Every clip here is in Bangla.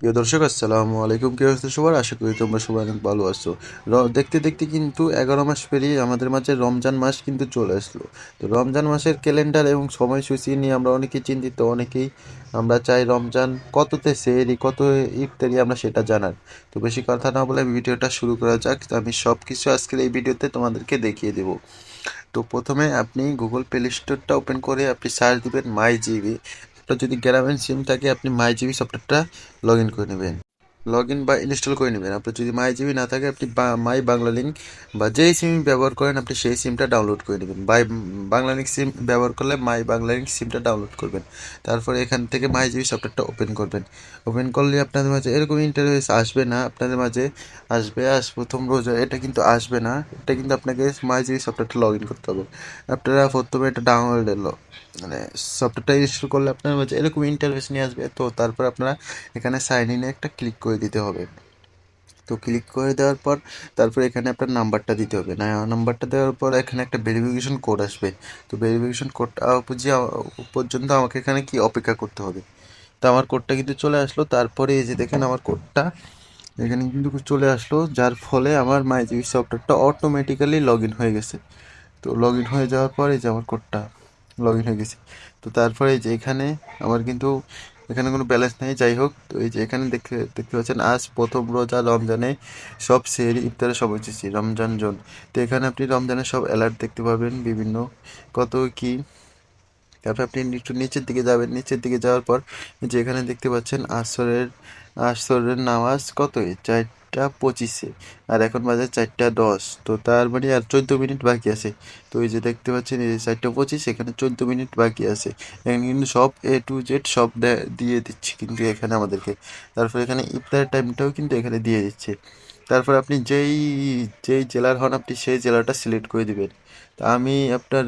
প্রিয় দর্শক, আসসালামু আলাইকুম। কি অবস্থা সবার? আশা করি তোমরা সবাই অনেক ভালো আছো। দেখতে দেখতে কিন্তু এগারো মাস পেরিয়ে আমাদের মাঝে রমজান মাস কিন্তু চলে আসলো। তো রমজান মাসের ক্যালেন্ডার এবং সময়সূচি নিয়ে আমরা অনেকেই চিন্তিত, অনেকেই আমরা চাই রমজান কততে সেরি, কত ইফতারি আমরা সেটা জানার। তো বেশি কথা না বলে ভিডিওটা শুরু করা যাক। তো আমি সব কিছু আজকের এই ভিডিওতে তোমাদেরকে দেখিয়ে দেবো। তো প্রথমে আপনি গুগল প্লে স্টোরটা ওপেন করে আপনি সার্চ দিবেন মাই জিবি যদি গ্রামীণ সিম থাকে আপনি মাই জিবি সফটওয়্যারটা লগ ইন করে নেবেন। লগ ইন বা ইনস্টল করে নেবেন। আপনার যদি মাই জিবি না থাকে, আপনি মাই বাংলা লিঙ্ক বা যেই সিম ব্যবহার করেন, আপনি সেই সিমটা ডাউনলোড করে নেবেন। বাই বাংলা লিঙ্ক সিম ব্যবহার করলে মাই বাংলা লিঙ্ক সিমটা ডাউনলোড করবেন। তারপরে এখান থেকে মাই জিবি সফটওয়্যারটা ওপেন করবেন। ওপেন করলে আপনাদের মাঝে এরকম ইন্টারফেস আসবে না। আপনাদের মাঝে আসবে, আস প্রথম রোজা, এটা কিন্তু আসবে না। এটা কিন্তু আপনাকে মাই জিবি সফটওয়্যারটা লগ ইন করতে হবে। আপনারা প্রথমে এটা ডাউনলোড এলো। মানে সফটওয়্যারটা ইনস্টল করলে আপনার মাঝে এরকম ইন্টারফেস নিয়ে আসবে। তো তারপর আপনারা এখানে সাইন ইনে একটা ক্লিক করে দিতে হবে। তো ক্লিক করে দেওয়ার পর তারপর এখানে আপনার নাম্বারটা দিতে হবে। না নাম্বারটা দেওয়ার পর এখানে একটা ভেরিফিকেশন কোড আসবে। তো ভেরিফিকেশন কোডটা বুঝিয়ে পর্যন্ত আমাকে এখানে কি অপেক্ষা করতে হবে? তো আমার কোডটা কিন্তু চলে আসলো। তারপরে এই যে দেখেন আমার কোডটা এখানে কিন্তু চলে আসলো। যার ফলে আমার মাইজিবি সফটওয়্যারটা অটোমেটিক্যালি লগ ইন হয়ে গেছে। তো লগ ইন হয়ে যাওয়ার পরে যে আমার কোডটা লগ ইন হয়ে গেছে। তো তারপরে এই যে এখানে আমার কিন্তু এখানে কোনো ব্যালেন্স নেই যাই হোক তো এই যে এখানে দেখতে দেখতে পাচ্ছেন, আজ প্রথম রোজা রমজানে সব সেহরি, ইফতারে সব হচ্ছে রমজান জোন তো এখানে আপনি রমজানের সব অ্যালার্ট দেখতে পাবেন, বিভিন্ন কত কি তারপর আপনি একটু নিচের দিকে যাবেন। নিচের দিকে যাওয়ার পর যে এখানে দেখতে পাচ্ছেন আসরের আসরের নামাজ কত? চারটা পঁচিশে। আর এখন বাজে চারটা দশ। তো তার মানে আর চোদ্দ মিনিট বাকি আছে। তো এই যে দেখতে পাচ্ছেন এই চারটা পঁচিশ, এখানে চোদ্দ মিনিট বাকি আছে। এখানে কিন্তু সব এ টু জেড সব দিয়ে দিচ্ছে কিন্তু এখানে আমাদেরকে। তারপর এখানে ইফতারের টাইমটাও কিন্তু এখানে দিয়ে দিচ্ছে। তারপর আপনি যেই যেই জেলার হন, আপনি সেই জেলাটা সিলেক্ট করে দিবেন। তা আমি আপনার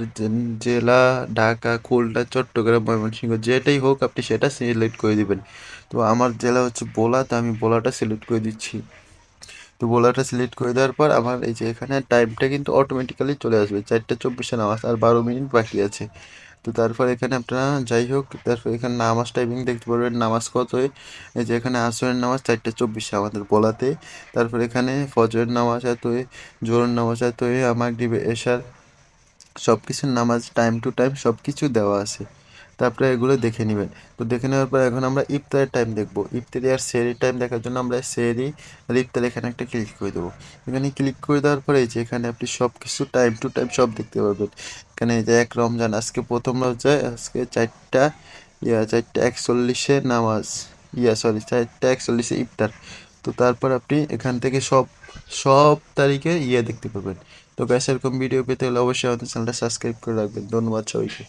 জেলা, ঢাকা, খুলনা, চট্টগ্রাম, ময়মনসিংহ, যেটাই হোক আপনি সেটা সিলেক্ট করে দিবেন। তো আমার জেলা হচ্ছে বোলা, তো আমি বোলাটা সিলেক্ট করে দিচ্ছি। তো বোলাটা সিলেক্ট করে দেওয়ার পর আমার এই যে এখানে টাইমটা কিন্তু অটোমেটিক্যালি চলে আসবে। চারটে চব্বিশে নামাজ আর বারো মিনিট বাকি আছে। তো তারপর এখানে আপনারা যাই হোক, তারপর এখানে নামাজ টাইমিং দেখতে পারবেন। নামাজ কত এই যে এখানে আসরের নামাজ চারটে চব্বিশে আমাদের বলাতে। তারপর এখানে ফজরের নামাজ এত জোরের নামাজ এত ডিবে এশার সব কিছুর নামাজ টাইম টু টাইম সব কিছু দেওয়া আছে। তারপরে এগুলো দেখে নেবেন। তো দেখে নেওয়ার পর এখন আমরা ইফতারের টাইম দেখব। ইফতারি আর সেহরির টাইম দেখার জন্য আমরা সেহরি আর ইফতার এখানে একটা ক্লিক করে দেবো। এখানে ক্লিক করে দেওয়ার পরে যে এখানে আপনি সব কিছু টাইম টু টাইম সব দেখতে পারবেন। এখানে যে এক রমজান, আজকে প্রথম রোজা, আজকে চারটা, ইয়া, চারটা একচল্লিশে নামাজ। ইয়া সরি চারটা একচল্লিশে ইফতার। তো তারপর আপনি এখান থেকে সব সব তারিখে ইয়ে দেখতে পাবেন তো গ্যাস এরকম ভিডিও পেতে হলে অবশ্যই আমাদের চ্যানেলটা সাবস্ক্রাইব করে রাখবেন। ধন্যবাদ সবাইকে।